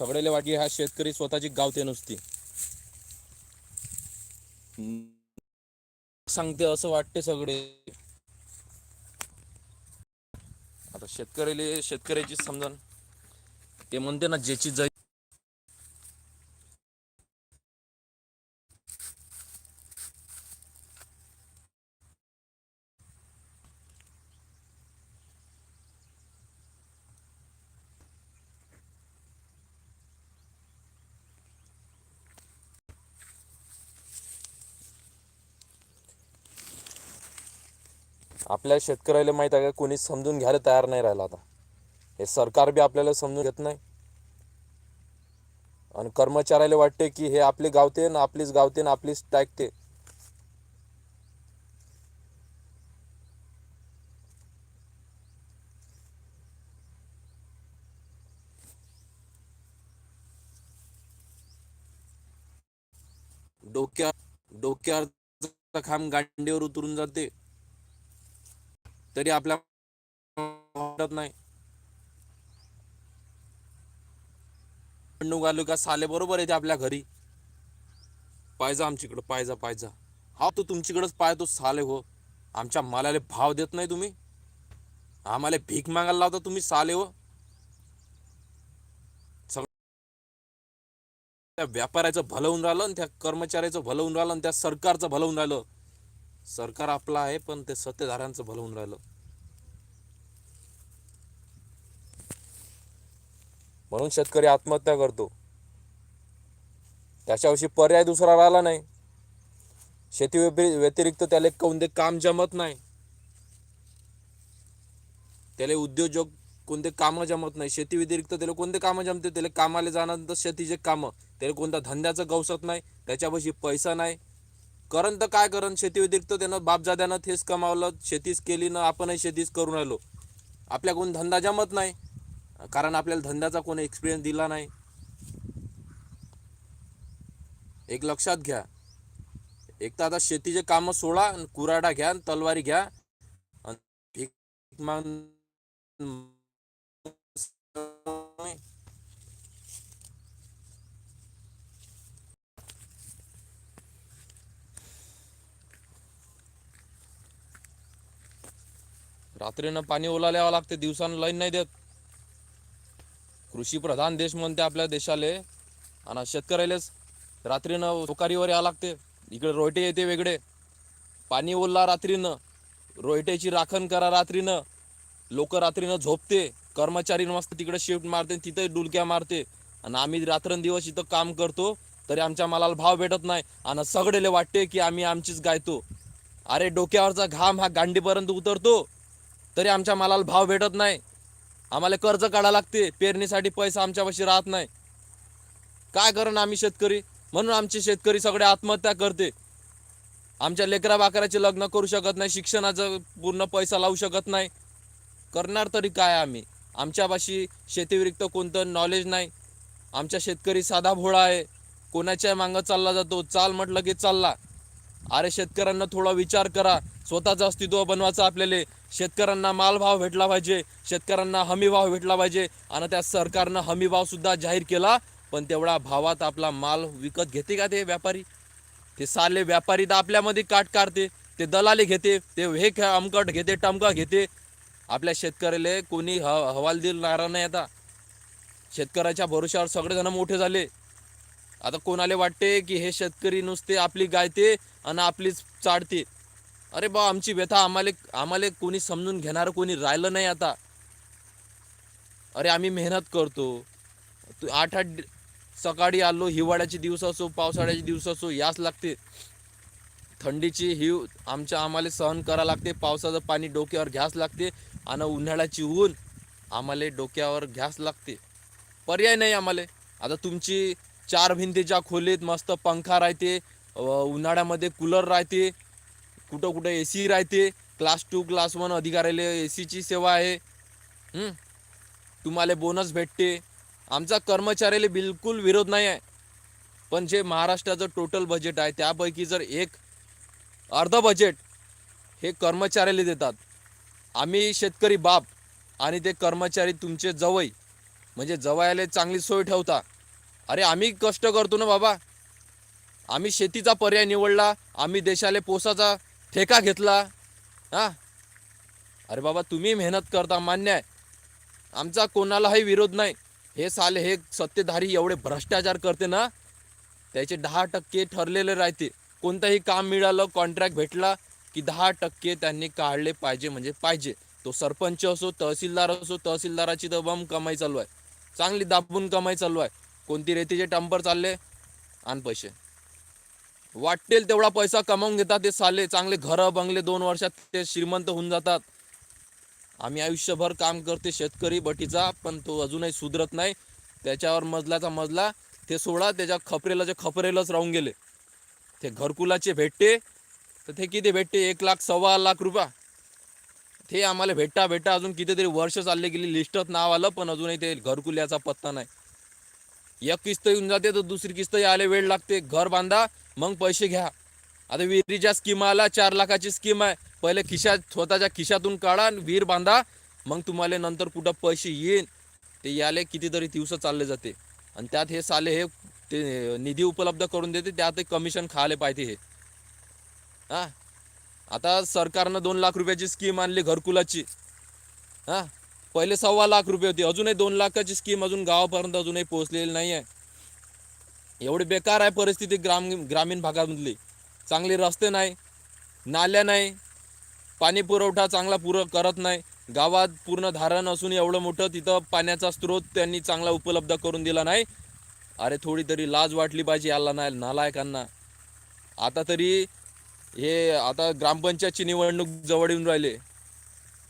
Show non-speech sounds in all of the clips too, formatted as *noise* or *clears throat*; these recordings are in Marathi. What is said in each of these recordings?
सगळेले वाटली हा शेतकरी स्वतःची गावते नुसती. सांगते असं वाटते सगळे. आता शेतकऱ्याले शेतकऱ्याची समजण. ते म्हणते ना ज्याची जै आपल्या शेतकऱ्याला माहीत आहे का? कोणी समजून घ्यायला तयार नाही राहिला आता. हे सरकार बी आपल्याला समजून घेत नाही. आणि कर्मचाऱ्याला वाटते की हे आपले गावते ना आपलीच गावते ना आपलीच टाकते. डोक्या डोक्यावर खांब गांडीवर उतरून जाते. तरी आपल्या वाटत नाही. निवडणूक आलो का साले बरोबर येते आपल्या घरी. पायजा आमच्याकडं पायजा पायजा. हा तो तुमच्याकडंच पाहतो साले हो. आमच्या मालाला भाव देत नाही तुम्ही. आम्हाला भीक मागायला लावता तुम्ही साले हो. त्या व्यापाऱ्याचं भलं होऊन राहिलं आणि त्या कर्मचाऱ्याचं भलं होऊन राहिलं आणि त्या सरकारचं भलं होऊन राहिलं. सरकार आपलं आहे पण ते सत्तेधाऱ्यांचं भलं होऊन राहिलं. म्हणून शेतकरी आत्महत्या करतो. त्याच्याविषयी पर्याय दुसरा राहिला नाही. शेती व्यतिरिक्त त्याला कोणते काम जमत नाही. त्याला उद्योजक कोणते कामं जमत नाही. शेती व्यतिरिक्त त्याला कोणते कामं जमते? त्याला कामाला जाणार शेतीचे कामं. त्याला कोणत्या धंद्याचं गवसत नाही. त्याच्यापाशी पैसा नाही. करण तर काय करण शेती व्यतिरिक्त त्यानं बापजाद्यानं तेच कमावलं शेतीच केली ना आपणही शेतीच करून राहिलो. आपल्या कोण धंदा जमत नाही. कारण आपल्याला धंद्याचा कोणी एक्सपिरियन्स दिला नाही. एक लक्षात घ्या. एक तर आता शेतीचे कामं सोडा आणि कुराडा घ्या आणि तलवारी घ्या. आणि भीक माग रात्रीनं पाणी ओला यावं लागते दिवसानं लाईन नाही देत. कृषी प्रधान देश म्हणते आपल्या देशाले आणि शेतकऱ्यालेच. रात्रीनं सुकारीवर यावं लागते. इकडे रोयटे येते वेगळे. पाणी ओलला रात्रीनं रोयट्याची राखण करा रात्रीनं. लोक रात्रीनं झोपते कर्मचारी मस्त तिकडे शिफ्ट मारते तिथे डुलक्या मारते. आणि आम्ही रात्रंदिवस इथं काम करतो तरी आमच्या मालाला भाव भेटत नाही. आणि सगळेले वाटते की आम्ही आमचीच गायतो. अरे डोक्यावरचा घाम हा गांडीपर्यंत उतरतो. तरी आमच्या मालाला भाव भेटत नाही. आम्हाला कर्ज काढा लागते. पेरणीसाठी पैसा आमच्यापाशी राहत नाही. काय करण आम्ही शेतकरी? म्हणून आमचे शेतकरी सगळे आत्महत्या करते. आमच्या लेकरा बाकराचे लग्न करू शकत नाही. शिक्षणाचा पूर्ण पैसा लावू शकत नाही. करणार तरी काय आम्ही? आमच्यापाशी शेतीविरिक्त कोणतं नॉलेज नाही. आमच्या शेतकरी साधा भोळा आहे. कोणाच्या मागं चालला जातो? चाल म्हटलं की चालला. अरे शेतकऱ्यांना थोडा विचार करा. स्वतःचं अस्तित्व बनवायचं आपल्याला. शेतकऱ्यांना माल भाव भेटला पाहिजे. शेतकऱ्यांना हमी भाव भेटला पाहिजे. आणि त्या सरकारनं हमी भाव सुद्धा जाहीर केला. पण तेवढा भावात आपला माल विकत घेते का ते व्यापारी? ते साले व्यापारी तर आपल्यामध्ये काट काढते. ते दलाली घेते. ते हे अमकट घेते टमका घेते. आपल्या शेतकऱ्याला कोणी ह हवाल देणार नाही आता. शेतकऱ्याच्या भरोश्यावर सगळेजण मोठे झाले. आता कोणाला वाटते की हे शेतकरी नुसते आपली गायते? आणि आपलीच चाडते. अरे बा आमची व्यथा आम्हाला आम्हाला कोणी समजून घेणारं कोणी राहिलं नाही आता. अरे आम्ही मेहनत करतो. तू आठ आठ सकाळी आलो हिवाळ्याचे दिवस असो पावसाळ्याचे दिवस असो याच लागते. थंडीची हिव आमच्या आम्हाला सहन करा लागते. पावसाचं पाणी डोक्यावर घ्यास लागते आणि उन्हाळ्याची ऊन आम्हाला डोक्यावर घ्यास लागते. पर्याय नाही आम्हाला. आता तुमची चार भिंतीच्या खोलीत मस्त पंखा राहते उन्हाळ्यामध्ये कूलर राहते. कुठं कुठं ए सी राहते. क्लास टू क्लास वन अधिकाऱ्याला ए सीची सेवा आहे. तुम्हाला बोनस भेटते. आमचा कर्मचाऱ्याला बिलकुल विरोध नाही आहे. पण जे महाराष्ट्राचं टोटल बजेट आहे त्यापैकी जर एक अर्ध बजेट हे कर्मचाऱ्याला देतात. आम्ही शेतकरी बाप आणि ते कर्मचारी तुमचे जवई. म्हणजे जवायला चांगली सोय ठेवता. अरे आम्ही कष्ट करतो ना बाबा. आम्ही शेतीचा पर्याय निवडला आम्ही देशाला पोसाचा ठेका घेतला. हा? अरे बाबा तुम्ही मेहनत करता मान्य आहे. आमचा कोणालाही विरोध नाही. हे साले हे सत्तेधारी एवढे भ्रष्टाचार करते ना त्याचे दहा टक्के ठरलेले राहते. कोणतंही काम मिळालं कॉन्ट्रॅक्ट भेटला की दहा टक्के त्यांनी काढले पाहिजे म्हणजे पाहिजे. तो सरपंच असो तहसीलदार असो तहसीलदाराची तर बम कमाई चालू आहे. चांगली दाबून कमाई चालू आहे. कोणती रेतीचे टंपर चालले? आण पैसे. वाटेल तेवढा पैसा कमावून घेतात ते साले. चांगले घरं बंगले दोन वर्षात ते श्रीमंत होऊन जातात. आम्ही आयुष्यभर काम करते शेतकरी बटीचा पण तो अजूनही सुधरत नाही. त्याच्यावर मजल्याचा मजला ते सोडा त्याच्या खपरेलाच्या खपरेलच राहून गेले. ते घरकुलाचे भेटते तर ते किती भेटते? एक लाख सव्वा लाख रुपया. ते आम्हाला भेटा भेटा अजून कितीतरी वर्ष चालले गेली लिस्टत नाव आलं पण अजूनही ते घरकुल्याचा पत्ता नाही. एक किस्त येऊन जाते तर दुसरी किस्त यायला वेळ लागते. घर बांधा मग पैसे घ्या. आता विहिरीच्या स्कीम आला चार लाखाची स्कीम आहे. पहिले खिशात स्वतःच्या खिशातून काढा आणि विहीर बांधा. मग तुम्हाला नंतर कुठं पैसे येईन ते याले कितीतरी दिवस चालले जाते. आणि त्यात हे साले हे ते निधी उपलब्ध करून देते त्यात कमिशन खायला पाहिजे हे. हा? आता सरकारनं दोन लाख रुपयाची स्कीम आणली घरकुलाची. हा? पहिले सव्वा लाख रुपये होती. अजूनही दोन लाखाची स्कीम अजून गावापर्यंत अजूनही पोहोचलेली नाही आहे एवढी बेकार आहे परिस्थिती ग्राम ग्रामीण भागामधली. चांगले रस्ते नाही नाल्या नाही पाणी पुरवठा चांगला पुर करत नाही. गावात पूर्ण धारण असून एवढं मोठं तिथं पाण्याचा स्रोत त्यांनी चांगला उपलब्ध करून दिला नाही. अरे थोडी तरी लाज वाटली पाहिजे याला नाही नालायकांना. आता तरी हे आता ग्रामपंचायतची निवडणूक जवळ येऊन राहिले.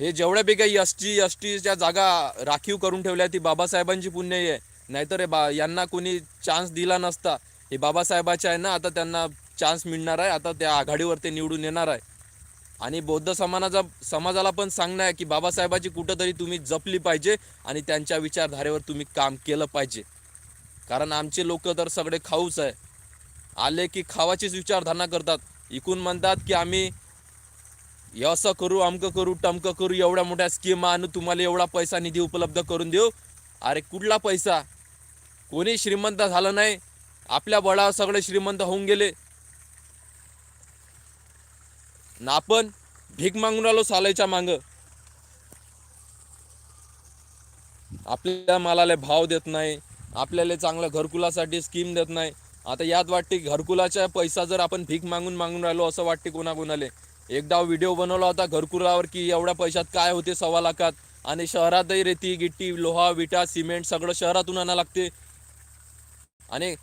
हे जेवढ्यापैकी एस टी एस टीच्या जागा राखीव करून ठेवल्या ती बाबासाहेबांची पुण्य आहे. नाहीतर हे बा यांना कोणी चान्स दिला नसता. हे बाबासाहेबाचे आहे ना आता त्यांना चान्स मिळणार आहे. आता त्या आघाडीवर ते निवडून येणार आहे. आणि बौद्ध समाजाचा समाजाला पण सांगणं आहे की बाबासाहेबाची कुठंतरी तुम्ही जपली पाहिजे आणि त्यांच्या विचारधारेवर तुम्ही काम केलं पाहिजे. कारण आमचे लोक तर सगळे खाऊच आहे. आले की खावाचीच विचारधारणा करतात. इकून म्हणतात की आम्ही असं करू अमकं करू टमकं करू एवढ्या मोठ्या स्कीम आणू तुम्हाला एवढा पैसा निधी उपलब्ध करून देऊ. अरे कुठला पैसा? कोणी श्रीमंत झालं नाही? आपल्या बळावर सगळे श्रीमंत होऊन गेले. ना आपण भीक मागून राहिलो सालायच्या मांग. आपल्या मालाला भाव देत नाही. आपल्याला चांगल्या घरकुलासाठी स्कीम देत नाही. आता यात वाटते घरकुलाचा पैसा जर आपण भीक मागून मागून राहिलो असं वाटते कोणाकोणाले. एकदा व्हिडिओ बनवला होता घरकुलावर की एवढ्या पैशात काय होते सव्वा लाखात? आणि शहरातही रेती गिट्टी लोहा विटा सिमेंट सगळं शहरातून आणायला लागते. आणि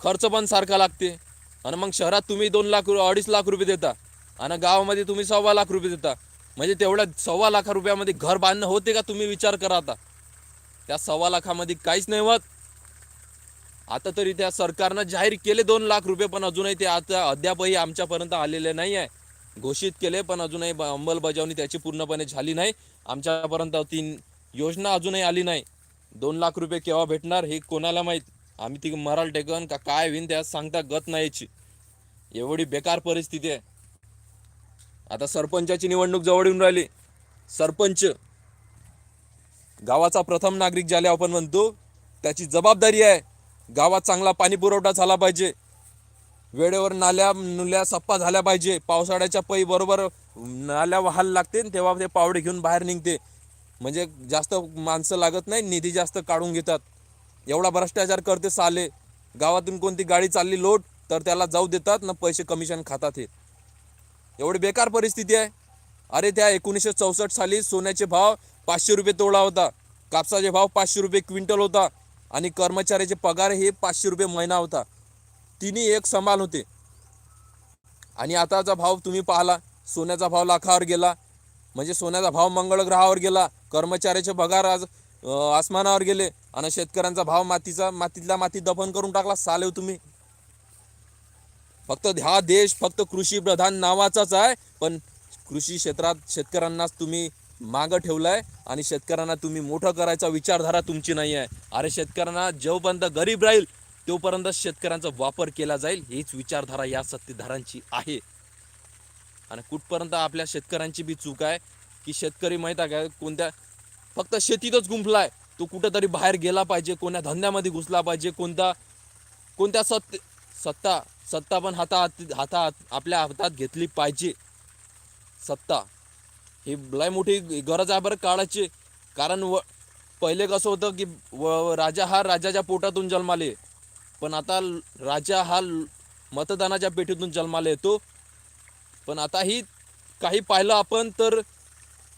खर्च पण सारखा लागते. आणि मग शहरात तुम्ही दोन लाख अडीच लाख रुपये देता. आणि गावामध्ये तुम्ही सव्वा लाख रुपये देता. म्हणजे तेवढ्या सव्वा लाख रुपयामध्ये घर बांधणं होते का तुम्ही विचार करा आता. त्या सव्वा लाखामध्ये काहीच नाही होत. आता तरी त्या सरकारनं जाहीर केले दोन लाख रुपये पण अजूनही ते आता अद्यापही आमच्यापर्यंत आलेले नाही आहे. घोषित केले पण अजूनही अंमलबजावणी त्याची पूर्णपणे झाली नाही. आमच्यापर्यंत ती योजना अजूनही आली नाही. दोन लाख रुपये केव्हा भेटणार हे कोणाला माहीत? आम्ही ती मराल टेकन का काय होईन त्यात सांगता गत नाहीची. एवढी बेकार परिस्थिती आहे. आता सरपंचाची निवडणूक जवळ येऊन राहिली. सरपंच गावाचा प्रथम नागरिक ज्याला आपण म्हणतो त्याची जबाबदारी आहे. गावात चांगला पाणी पुरवठा झाला पाहिजे. वेळेवर नाल्या नुल्या सप्पा झाल्या पाहिजे. पावसाळ्याच्या पै बरोबर नाल्या वाहायला लागते तेव्हा ते पावडे घेऊन बाहेर निघते. म्हणजे जास्त माणसं लागत नाही निधी जास्त काढून घेतात. एवढा भ्रष्टाचार करते साले. गावातून कोणती गाडी चालली लोट तर त्याला जाऊ देतात ना पैसे कमिशन खातात हे. एवढी बेकार परिस्थिती आहे. अरे त्या एकोणीसशे चौसष्ट साली सोन्याचे भाव पाचशे रुपये तोडा होता. कापसाचे भाव पाचशे रुपये क्विंटल होता. आणि कर्मचाऱ्याचे पगार हे पाचशे रुपये महिना होता. तिन्ही एक समान होते. आणि आताचा भाव तुम्ही पाहला सोन्याचा भाव लाखावर गेला म्हणजे सोन्याचा भाव मंगळ ग्रहावर गेला कर्मचाऱ्याचे पगार आज आसमानावर गेले आणि शेतकऱ्यांचा भाव मातीचा मातीतला माती दफन करून टाकला चालेव तुम्ही. फक्त हा देश फक्त कृषी प्रधान नावाचाच आहे पण कृषी क्षेत्रात शेतकऱ्यांनाच तुम्ही मागं ठेवलाय आणि शेतकऱ्यांना तुम्ही मोठं करायचा विचारधारा तुमची नाही आहे अरे शेतकऱ्यांना जोपर्यंत गरीब राहील तोपर्यंत शेतकऱ्यांचा वापर केला जाईल हीच विचारधारा या सत्तेधारांची आहे. आणि कुठपर्यंत आपल्या शेतकऱ्यांची बी चूक आहे की शेतकरी माहीत आहे का कोणत्या फक्त शेतीतच गुंफलाय तो कुठंतरी बाहेर गेला पाहिजे कोण्या धंद्यामध्ये घुसला पाहिजे कोणता कोणत्या सत्य सत्ता सत्ता पण हातात हातात आपल्या हातात घेतली पाहिजे. सत्ता ही लय मोठी गरज आहे बरं काळाची. कारण व पहिले कसं होतं की व राजा हा राजाच्या पोटातून जन्माले. पण आता राजा हा मतदानाच्या पेटीतून जन्माला येतो. पण आता ही काही पाहिलं आपण तर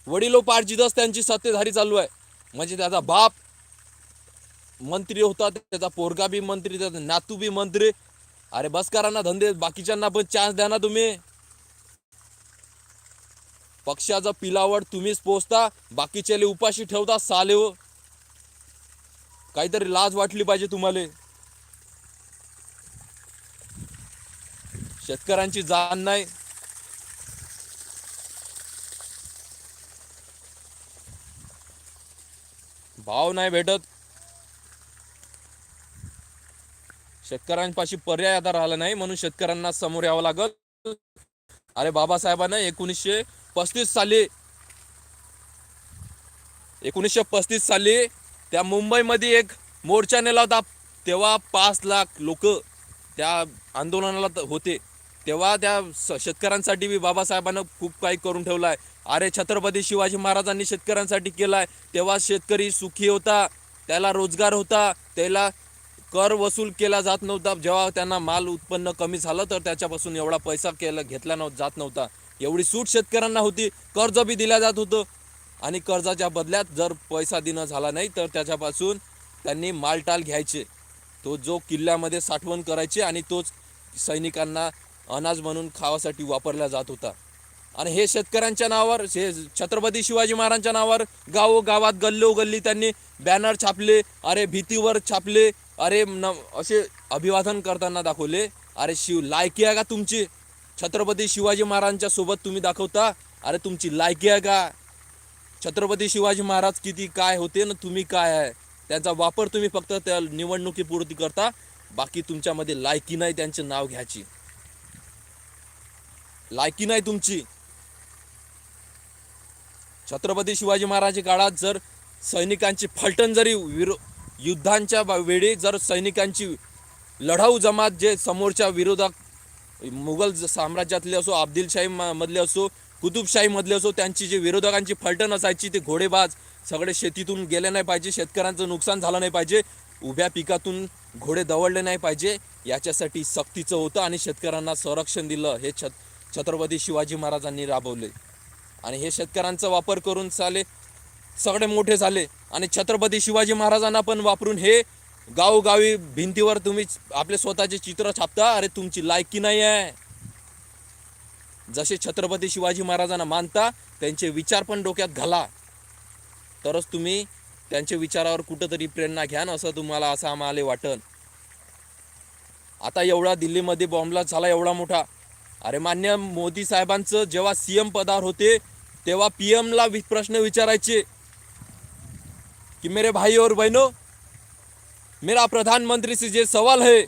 वडिलोपार्जितच त्यांची सत्तेधारी चालू आहे. म्हणजे त्याचा बाप मंत्री होता त्याचा पोरगा बी मंत्री त्याचा नातू बी मंत्री. अरे बस करा धंदे बाकीच्यांना पण चान्स द्या ना तुम्ही. पक्षाचा पिलावड तुम्हीच पोचता बाकीच्याले उपाशी ठेवता साले हो. काहीतरी लाज वाटली पाहिजे तुम्हाला. शेतकऱ्यांची जाण नाही. भाव नाही भेटत. शेतकऱ्यांपाशी पर्याय आता राहिला नाही म्हणून शेतकऱ्यांना समोर यावं लागल. अरे बाबासाहेबांना एकोणीसशे पस्तीस साली एकोणीसशे पस्तीस साली त्या मुंबईमध्ये एक मोर्चा नेला होता. तेव्हा पाच लाख लोक त्या आंदोलनाला होते. तेव्हा त्या शेतकऱ्यांसाठी बी बाबासाहेबांना खूप काही करून ठेवलं आहे अरे छत्रपती शिवाजी महाराजांनी शेतकऱ्यांसाठी केलं आहे तेव्हा शेतकरी सुखी होता त्याला रोजगार होता त्याला कर वसूल केला जात नव्हता. जेव्हा त्यांना माल उत्पन्न कमी झालं तर त्याच्यापासून एवढा पैसा केला घेतला नव्ह जात नव्हता. एवढी सूट शेतकऱ्यांना होती. कर्ज बी दिल्या जात होतं. आणि कर्जाच्या बदल्यात जर पैसा देणं झाला नाही तर त्याच्यापासून त्यांनी मालटाल घ्यायचे. तो जो किल्ल्यामध्ये साठवण करायचे आणि तोच सैनिकांना अनाज म्हणून खावासाठी वापरला जात होता. आणि हे शेतकऱ्यांच्या नावावर हे छत्रपती शिवाजी महाराजांच्या नावावर गावोगावात गल्लोगल्ली त्यांनी बॅनर छापले अरे भीतीवर छापले अरे न असे अभिवादन करताना दाखवले. अरे शिव लायकी आहे का तुमची? छत्रपती शिवाजी महाराजांच्या सोबत तुम्ही दाखवता? अरे तुमची लायकी आहे का? छत्रपती शिवाजी महाराज किती काय होते ना तुम्ही काय आहे? त्यांचा वापर तुम्ही फक्त त्या निवडणुकीपुरती करता. बाकी तुमच्यामध्ये लायकी नाही त्यांचे नाव घ्यायची. लायकी नाही तुमची. छत्रपती शिवाजी महाराज काळात जर सैनिकांची फलटण जरी विरो युद्धांच्या वेळी जर सैनिकांची लढाऊ जमात जे समोरच्या विरोधक मुघल साम्राज्यातले असो आदिलशाही मधले असो कुतुबशाहीमधले असो त्यांची जे विरोधकांची फलटण असायची ते घोडेबाज सगळे शेतीतून गेले नाही पाहिजे शेतकऱ्यांचं नुकसान झालं नाही पाहिजे उभ्या पिकातून घोडे दवडले नाही पाहिजे याच्यासाठी सक्तीचं होतं आणि शेतकऱ्यांना संरक्षण दिलं. हे छत छत्रपती शिवाजी महाराजांनी राबवले. आणि हे शेतकऱ्यांचा वापर करून चाले सगळे मोठे झाले. आणि छत्रपती शिवाजी महाराजांना पण वापरून हे गावोगावी भिंतीवर तुम्ही आपले स्वतःचे चित्र छापता अरे तुमची लायकी नाही आहे. जसे छत्रपती शिवाजी महाराजांना मानता त्यांचे विचार पण डोक्यात घाला. तरच तुम्ही त्यांच्या विचारावर कुठंतरी प्रेरणा घ्या असं तुम्हाला असं आम्हाला वाटन. आता एवढा दिल्लीमध्ये बॉम्बला झाला एवढा मोठा. अरे मान्य मोदी साहेबांचं जेव्हा सी एम पदावर होते तेव्हा पी एमला प्रश्न विचारायचे कि मेरे भाई और बहनों मेरा प्रधानमंत्री से ये सवाल है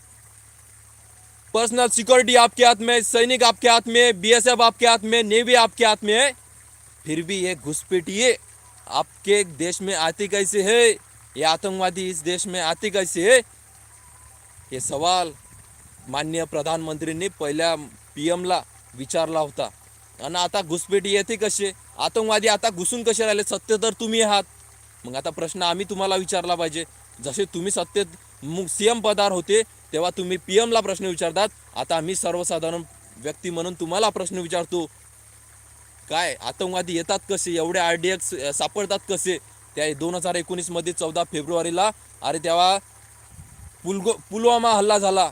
पर्सनल सिक्योरिटी आपके हाथ में सैनिक आपके हाथ में बीएसएफ आपके हाथ में नेवी आपके हाथ में है फिर भी ये घुसपैठिए आपके देश में आती कैसे है ये आतंकवादी इस देश में आती कैसे है? ये सवाल माननीय प्रधानमंत्री ने पहिल्या पी एमला विचारला होता. आणि आता घुसपेटी येते कसे? आतंकवादी आता घुसून कसे राहिले? सत्य तर तुम्ही आहात. मग आता प्रश्न आम्ही तुम्हाला विचारला पाहिजे. जसे तुम्ही सत्तेत सी एम पदार होते तेव्हा तुम्ही पी एमला प्रश्न विचारतात. आता आम्ही सर्वसाधारण व्यक्ती म्हणून तुम्हाला प्रश्न विचारतो. काय? आतंकवादी येतात कसे? एवढे आर डी एक्स सापडतात कसे? त्या दोन हजार एकोणीसमध्ये चौदा फेब्रुवारीला अरे तेव्हा पुलगो पुलवामा हल्ला झाला.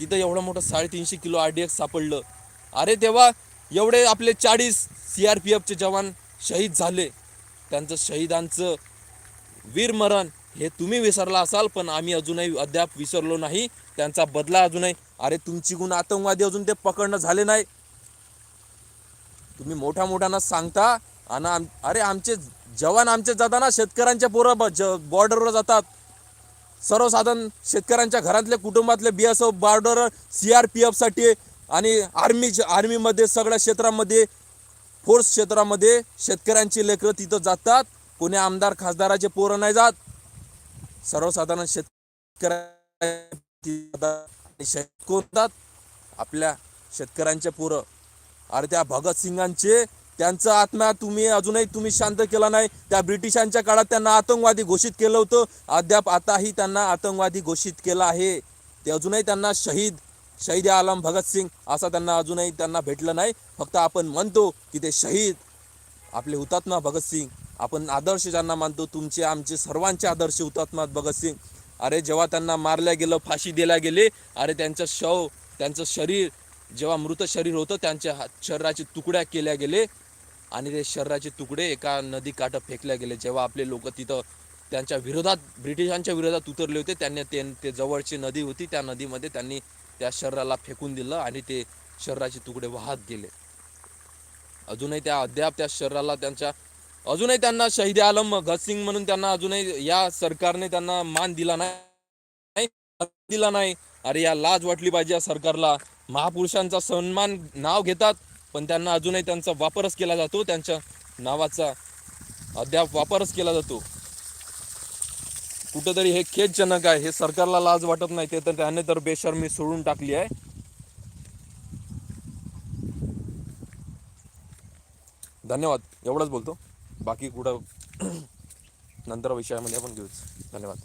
तिथं एवढं मोठं साडेतीनशे किलो आर डी एक्स सापडलं. अरे तेव्हा एवढे आपले चाळीस सी आर पी एफचे जवान शहीद झाले. त्यांचं शहीदांचं वीरमरण हे तुम्ही विसरला असाल पण आम्ही अजूनही अद्याप विसरलो नाही. त्यांचा बदला अजूनही अरे तुमची गुण आतंकवादी अजून ते पकडणं झाले नाही. तुम्ही मोठ्या मोठ्यानं सांगता आणि आम अरे आमचे जवान आमचे जाताना शेतकऱ्यांच्या पोरं ज बॉर्डरवर जातात. सर्वसाधारण शेतकऱ्यांच्या घरातले कुटुंबातले B S F border C R P एफसाठी आणि आर्मी आर्मीमध्ये सगळ्या क्षेत्रामध्ये फोर्स क्षेत्रामध्ये शेतकऱ्यांची लेकरं तिथं जातात. कोणी आमदार खासदाराचे पोरं नाही जात. सर्वसाधारण शेतकऱ्या कोणतात आपल्या शेतकऱ्यांचे पोरं. अरे त्या भगतसिंगांचे त्यांचं आत्मा तुम्ही अजूनही तुम्ही शांत केला नाही. त्या ब्रिटिशांच्या काळात त्यांना आतंकवादी घोषित केलं होतं. अद्याप आताही त्यांना आतंकवादी घोषित केला आहे. ते अजूनही त्यांना शहीद शहीद आलम भगतसिंग असा त्यांना अजूनही त्यांना भेटलं नाही. फक्त आपण म्हणतो की ते शहीद आपले हुतात्मा भगतसिंग आपण आदर्श ज्यांना मानतो तुमचे आमचे सर्वांचे आदर्श हुतात्मा भगतसिंग अरे जेव्हा त्यांना मारल्या गेलं फाशी दिल्या गेले अरे त्यांचं शव त्यांचं शरीर जेव्हा मृत शरीर होतं त्यांच्या शरीराचे तुकड्या केल्या गेले. आणि ते शरीराचे तुकडे एका नदी काठ फेकल्या गेले. जेव्हा आपले लोक तिथं त्यांच्या विरोधात ब्रिटिशांच्या विरोधात उतरले होते त्यांनी ते ते जवळची नदी होती त्या नदीमध्ये त्यांनी त्या शरीराला फेकून दिलं आणि ते शरीराचे तुकडे वाहत गेले. अजूनही त्या अद्याप त्या शरीराला त्यांच्या अजूनही त्यांना शहीद आलम भगतसिंग म्हणून त्यांना अजूनही या सरकारने त्यांना मान दिला नाही दिला नाही. अरे या लाज वाटली पाहिजे या सरकारला. महापुरुषांचा सन्मान नाव घेतात. पण त्यांना अजूनही त्यांचा वापरच केला जातो. त्यांच्या नावाचा अद्याप वापरच केला जातो. कुठंतरी हे खेदजनक आहे. हे सरकारला लाज वाटत नाही. ते तर त्याने तर बेशर्मी सोडून टाकली आहे. धन्यवाद. एवढंच बोलतो. बाकी कुठं *clears throat* नंतर विषयामध्ये आपण घेऊच. धन्यवाद.